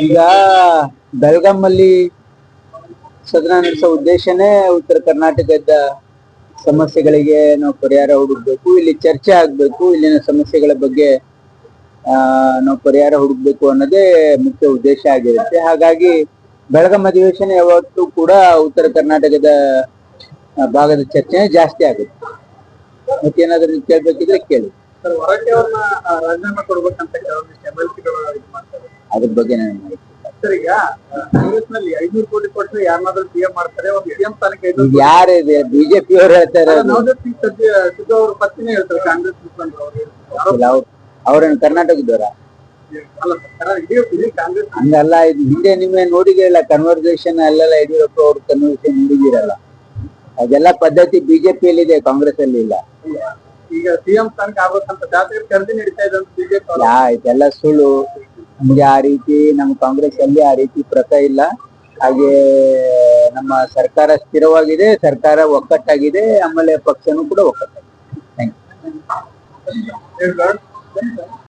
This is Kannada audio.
ಈಗ ಬೆಳಗಾಮಲ್ಲಿ ಸದನ ನಡೆಸೋ ಉದ್ದೇಶನೇ ಉತ್ತರ ಕರ್ನಾಟಕದ ಸಮಸ್ಯೆಗಳಿಗೆ ನಾವು ಪರಿಹಾರ ಹುಡುಕ್ಬೇಕು, ಇಲ್ಲಿ ಚರ್ಚೆ ಆಗ್ಬೇಕು, ಇಲ್ಲಿನ ಸಮಸ್ಯೆಗಳ ಬಗ್ಗೆ, ಆ, ನಾವು ಪರಿಹಾರ ಹುಡುಕ್ಬೇಕು ಅನ್ನೋದೇ ಮುಖ್ಯ ಉದ್ದೇಶ ಆಗಿರುತ್ತೆ. ಹಾಗಾಗಿ ಬೆಳಗಾಂ ಅಧಿವೇಶನ ಯಾವತ್ತೂ ಕೂಡ ಉತ್ತರ ಕರ್ನಾಟಕದ ಭಾಗದ ಚರ್ಚೆ ಜಾಸ್ತಿ ಆಗುತ್ತೆ. ಮತ್ತೇನಾದ್ರೂ ಕೇಳ್ಬೇಕಿದ್ರೆ ಕೇಳಿ. ರಾಜೀನಾಮೆ ಕೊಡ್ಬೇಕಂತ ಅದ್ರ ಬಗ್ಗೆ ನಾನು ಸರ್ ಈಗ ಕಾಂಗ್ರೆಸ್ನಲ್ಲಿ ಐನೂರು ಕೋಟಿ ಕೊಟ್ಟರೆ ಯಾರನ್ನಾದ್ರೂ ಸಿಎಂ ಮಾಡ್ತಾರೆ? ಒಂದು ಸಿಎಂ ಸ್ಥಾನಕ್ಕೆ ಐನೂರು ಯಾರಿದೆ ಬಿಜೆಪಿ ಅವ್ರು ಹೇಳ್ತಾರೆ ನವಜೋತ್ ಸಿಂಗ್ ಸಿದ್ದು ಅವ್ರ ಪತ್ನಿನೇ ಹೇಳ್ತಾರೆ ಕಾಂಗ್ರೆಸ್ ಮುಖಂಡರು ಅವರು. ಅವ್ರನ್ನ ಕರ್ನಾಟಕದವರ? ಅಲ್ಲ ಸರ್ ಇಡೀ ಕಾಂಗ್ರೆಸ್ ಹಂಗಲ್ಲ ಇದು ಹಿಂದೆ ನಿಮ್ಗೆ ನೋಡಿದಿರಲ್ಲ ಕನ್ವರ್ಸೇಷನ್ ಅಲ್ಲೆಲ್ಲ ಯಡಿಯೂರಪ್ಪ ಅವ್ರ ಕನ್ವರ್ಸೇಷನ್ ನೋಡಿದಿರಲ್ಲ. ಅದೆಲ್ಲ ಪದ್ಧತಿ ಬಿಜೆಪಿಯಲ್ಲಿ ಇದೆ ಕಾಂಗ್ರೆಸ್ ಅಲ್ಲಿ ಇಲ್ಲ. ಈಗ ಸಿಎಂ ಸ್ಥಾನಕ್ಕೆ ಆಗ್ಬೇಕಂತ ಜಾತ್ರೆ ಕರೆದಿ ನಡೀತಾ ಇದೆ ಅಂತ ಬಿಜೆಪಿ ಯಾ ಇದೆಲ್ಲ ಸುಳ್ಳು. ನಮ್ಗೆ ಆ ರೀತಿ ನಮ್ಮ ಕಾಂಗ್ರೆಸ್ ಅಲ್ಲಿ ಆ ರೀತಿ ಪ್ರಥ ಇಲ್ಲ. ಹಾಗೆ ನಮ್ಮ ಸರ್ಕಾರ ಸ್ಥಿರವಾಗಿದೆ, ಸರ್ಕಾರ ಒಕ್ಕಟ್ಟಾಗಿದೆ, ಆಮೇಲೆ ಪಕ್ಷನೂ ಕೂಡ ಒಕ್ಕಟ್ಟಾಗಿದೆ. Thank you